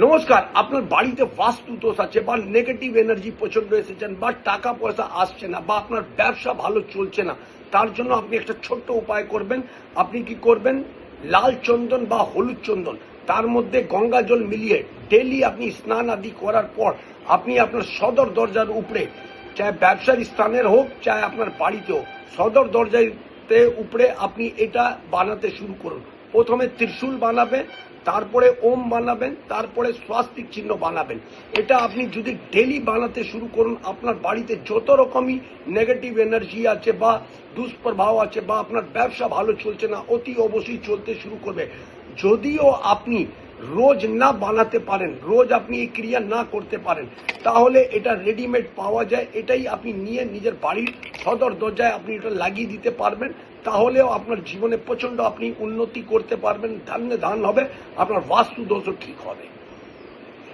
নমস্কার, আপনার বাড়িতে বাস্তু দোষ আছে বা নেগেটিভ এনার্জি প্রচণ্ড এসেছেন বা টাকা পয়সা আসছে না বা আপনার ব্যবসা ভালো চলছে না, তার জন্য আপনি একটা ছোট্ট উপায় করবেন। আপনি কি করবেন? লাল চন্দন বা হলুদ চন্দন, তার মধ্যে গঙ্গা জল মিলিয়ে ডেলি আপনি স্নান আদি করার পর আপনি আপনার সদর দরজার উপরে চাহে ব্যবসার স্থানের হোক চাহে আপনার বাড়িতে হোক, সদর দরজাতে উপরে আপনি এটা বানাতে শুরু করুন। প্রথমে ত্রিশূল বানাবেন, তারপরে ওম বানাবেন, তারপরে স্বাস্তিক চিহ্ন বানাবেন। এটা আপনি যদি ডেলি বানাতে শুরু করুন, আপনার বাড়িতে যত রকমই নেগেটিভ এনার্জি আছে বা দুষ্প্রভাব আছে বা আপনার ব্যবসা ভালো চলছে না, অতি অবশ্যই চলতে শুরু করবে। যদিও আপনি রোজ না বানাতে পারেন, রোজ আপনি এই ক্রিয়া না করতে পারেন, তাহলে এটা রেডিমেড পাওয়া যায়, এটাই আপনি নিয়ে নিজের বাড়ির সদর দরজায় আপনি এটা লাগিয়ে দিতে পারবেন, তাহলেও আপনার জীবনে প্রচণ্ড আপনি উন্নতি করতে পারবেন, ধান্যে ধান হবে, আপনার বাস্তু দোষও ঠিক হবে।